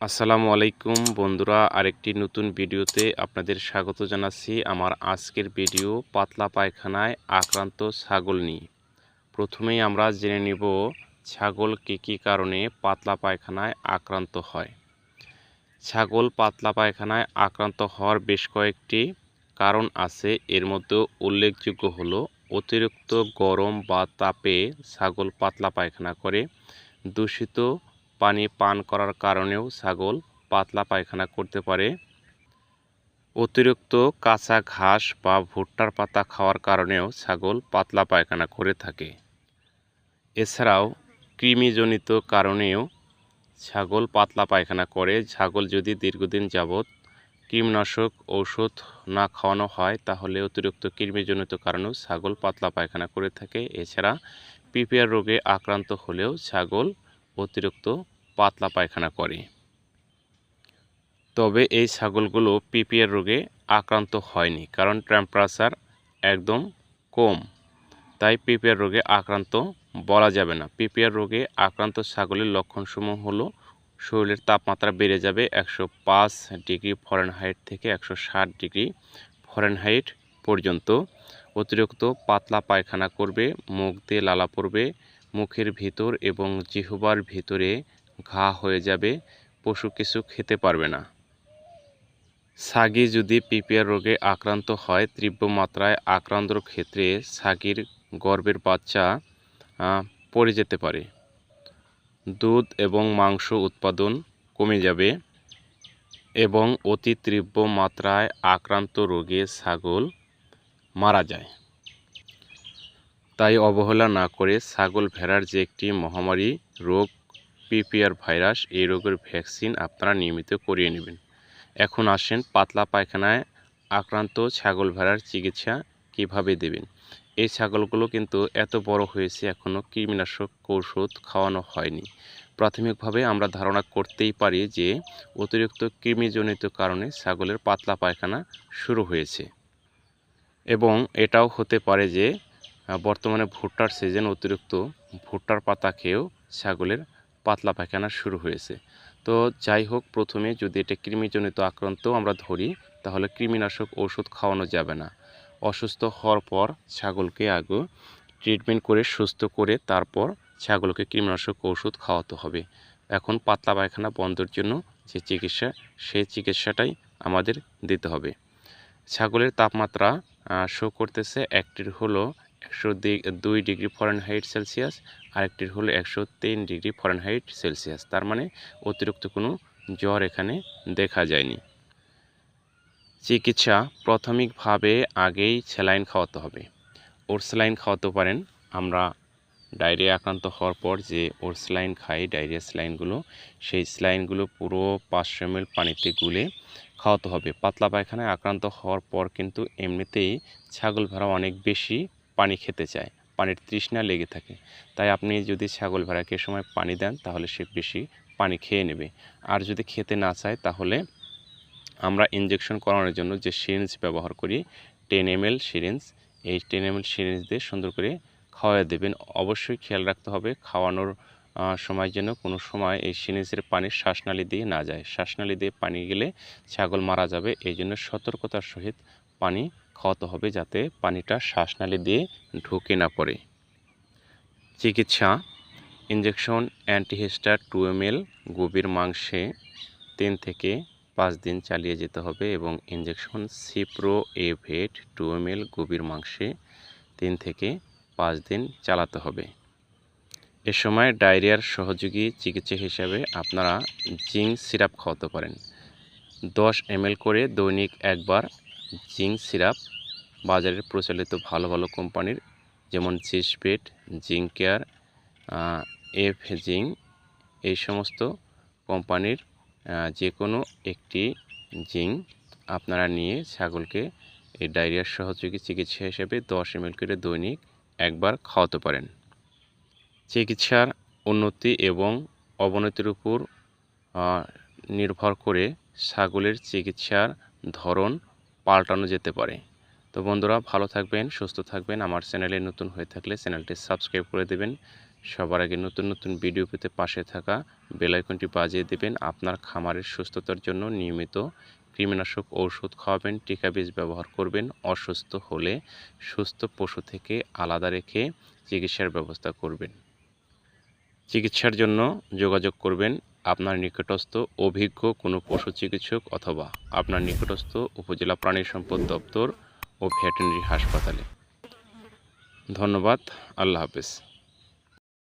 আসসালামু আলাইকুম বন্ধুরা, আরেকটি নতুন ভিডিওতে আপনাদের স্বাগত জানাচ্ছি আমার আজকের ভিডিও পাতলা পায়খানায় আক্রান্ত ছাগল নিয়ে। প্রথমেই আমরা জেনে নেব ছাগল কী কী কারণে পাতলা পায়খানায় আক্রান্ত হয়। ছাগল পাতলা পায়খানায় আক্রান্ত হওয়ার বেশ কয়েকটি কারণ আছে, এর মধ্যে উল্লেখযোগ্য হলো অতিরিক্ত গরম বা তাপে ছাগল পাতলা পায়খানা করে, দূষিত পানি পান করার কারণেও ছাগল পাতলা পায়খানা করতে পারে। অতিরিক্ত কাঁচা ঘাস বা ভুট্টার পাতা খাওয়ার কারণেও ছাগল পাতলা পায়খানা করে থাকে। এছাড়াও কৃমিজনিত কারণেও ছাগল পাতলা পায়খানা করে। ছাগল যদি দীর্ঘদিন যাবৎ কৃমিনাশক ঔষধ না খাওয়ানো হয়, তাহলে অতিরিক্ত কৃমিজনিত কারণেও ছাগল পাতলা পায়খানা করে থাকে। এছাড়া পিপিআর রোগে আক্রান্ত হলেও ছাগল অতিরিক্ত পাতলা পায়খানা করে। তবে এই ছাগলগুলো পিপিআর রোগে আক্রান্ত হয়নি, কারণ টেম্পারেচার একদম কম। তাই পিপিআর রোগে আক্রান্ত বলা যাবে না। পিপিআর রোগে আক্রান্ত ছাগলের লক্ষণসমূহ হলো, শরীরের তাপমাত্রা বেড়ে যাবে একশো পাঁচ ডিগ্রি ফরেনহাইট থেকে একশো ষাট ডিগ্রি ফরেনহাইট পর্যন্ত। অতিরিক্ত পাতলা পায়খানা করবে, মুখ দিয়ে লালা পড়বে মুখের ভিতর এবং জিহবার ভিতরে ঘা হয়ে যাবে, পশু কিছু খেতে পারবে না। ছাগি যদি পিপিআর রোগে আক্রান্ত হয়, তীব্র মাত্রায় আক্রান্তর ক্ষেত্রে ছাগির গর্ভের বাচ্চা পড়ে যেতে পারে। দুধ এবং মাংস উৎপাদন কমে যাবে এবং অতি তীব্র মাত্রায় আক্রান্ত রোগে ছাগল মারা যায়। তাই অবহেলা না করে ছাগল ভেড়ার যে একটি মহামারী রোগ, পিপিআর ভাইরাস, এই রোগের ভ্যাকসিন আপনারা নিয়মিত করিয়ে নেবেন। এখন আসেন পাতলা পায়খানায় আক্রান্ত ছাগল ভেড়ার চিকিৎসা কীভাবে দেবেন? এই ছাগলগুলো কিন্তু এত বড় হয়েছে এখনও কৃমিনাশক ঔষধ খাওয়ানো হয়নি। প্রাথমিকভাবে আমরা ধারণা করতেই পারি যে অতিরিক্ত কৃমিজনিত কারণে ছাগলের পাতলা পায়খানা শুরু হয়েছে। এবং এটাও হতে পারে যে বর্তমানে ভুট্টার সিজন অতিরিক্ত ভুট্টার পাতা খেয়েও ছাগলের পাতলা পায়খানা শুরু হয়েছে। তো যাই হোক, প্রথমে যদি এটা কৃমিজনিত আক্রান্ত আমরা ধরি, তাহলে কৃমিনাশক ওষুধ খাওয়ানো যাবে না। অসুস্থ হওয়ার পর ছাগলকে আগে ট্রিটমেন্ট করে, সুস্থ করে তারপর ছাগলকে কৃমিনাশক ওষুধ খাওয়াতে হবে। এখন পাতলা পায়খানা বন্ধের জন্য যে চিকিৎসা, সেই চিকিৎসাটাই আমাদের দিতে হবে। ছাগলের তাপমাত্রা শো করতেছে, একটির হলো একশো দুই ডিগ্রি ফরেনহাইট সেলসিয়াস আরেকটির হলো একশো তিন ডিগ্রি ফরেনহাইট সেলসিয়াস তার মানে অতিরিক্ত কোনো জ্বর এখানে দেখা যায়নি। চিকিৎসা প্রাথমিকভাবে আগেই স্যালাইন খাওয়াতে হবে। ওর স্যালাইন খাওয়াতে পারেন। আমরা ডায়রিয়া আক্রান্ত হওয়ার পর যে ওর স্যালাইন খাই ডায়রিয়া স্যালাইনগুলো, সেই স্যালাইনগুলো পুরো পাঁচশো এম পানিতে গুলে খাওয়াতে হবে। পাতলা পায়খানায় আক্রান্ত হওয়ার পর কিন্তু এমনিতেই ছাগল ভেড়া অনেক বেশি পানি খেতে চায়। পানির তৃষ্ণা লেগে থাকে। তাই আপনি যদি ছাগল ভেড়াকে সময় পানি দেন, তাহলে সে বেশি পানি খেয়ে নেবে। আর যদি খেতে না চায়, তাহলে আমরা ইঞ্জেকশন করানোর জন্য যে সিরিঞ্জ ব্যবহার করি টেন এম এল সিরিঞ্জ এই টেন এম এল সিরিঞ্জ দিয়ে সুন্দর করে খাওয়াই দেবেন। অবশ্যই খেয়াল রাখতে হবে, খাওয়ানোর সময় যেন কোনো সময় এই সিরিঞ্জের পানি শ্বাসনালী দিয়ে না যায়। শ্বাসনালী দিয়ে পানি গেলে ছাগল মারা যাবে। এই জন্য সতর্কতার সহিত পানি খাওয়াতে হবে যাতে পানিটা শ্বাসনালী দিয়ে ঢুকে না পড়ে। চিকিৎসা ইঞ্জেকশন অ্যান্টিহিস্টার টু এম এল গভীর মাংসে তিন থেকে পাঁচ দিন চালিয়ে যেতে হবে এবং injection Ciprovet two M L গভীর মাংসে তিন থেকে পাঁচ দিন চালাতে হবে। এ সময় ডায়রিয়ার সহযোগী চিকিৎসা হিসাবে আপনারা জিঙ্ক সিরাপ খাওয়াতে পারেন। দশ এম করে দৈনিক একবার জিঙ্ক সিরাপ বাজারের প্রচলিত ভালো ভালো কোম্পানির যেমন চিসপেট জিঙ্ক কেয়ার এফ জিঙ্ক এই সমস্ত কোম্পানির যে কোনো একটি জিঙ্ক আপনারা নিয়ে ছাগলকে এই ডায়রিয়ার সহযোগী চিকিৎসা হিসেবে দশ এম করে দৈনিক একবার খাওয়াতে পারেন। চিকিৎসার উন্নতি এবং অবনতির উপর নির্ভর করে ছাগলের চিকিৎসার ধরন পাল্টানো যেতে পারে। তো বন্ধুরা, ভালো থাকবেন, সুস্থ থাকবেন। আমার চ্যানেলে নতুন হয়ে থাকলে চ্যানেলটি সাবস্ক্রাইব করে দেবেন। সবার আগে নতুন নতুন ভিডিও পেতে পাশে থাকা বেলাইকনটি বাজিয়ে দেবেন। আপনার খামারের সুস্থতার জন্য নিয়মিত কৃমিনাশক ঔষধ খাওয়াবেন, টিকা বীজ ব্যবহার করবেন, অসুস্থ হলে সুস্থ পশু থেকে আলাদা রেখে চিকিৎসার ব্যবস্থা করবেন। চিকিৎসার জন্য যোগাযোগ করবেন আপনার নিকটস্থ অভিজ্ঞ কোনো পশু চিকিৎসক অথবা আপনার নিকটস্থ উপজেলা প্রাণী সম্পদ দপ্তর ও ভেটেনারি হাসপাতালে। ধন্যবাদ। আল্লাহ হাফেজ।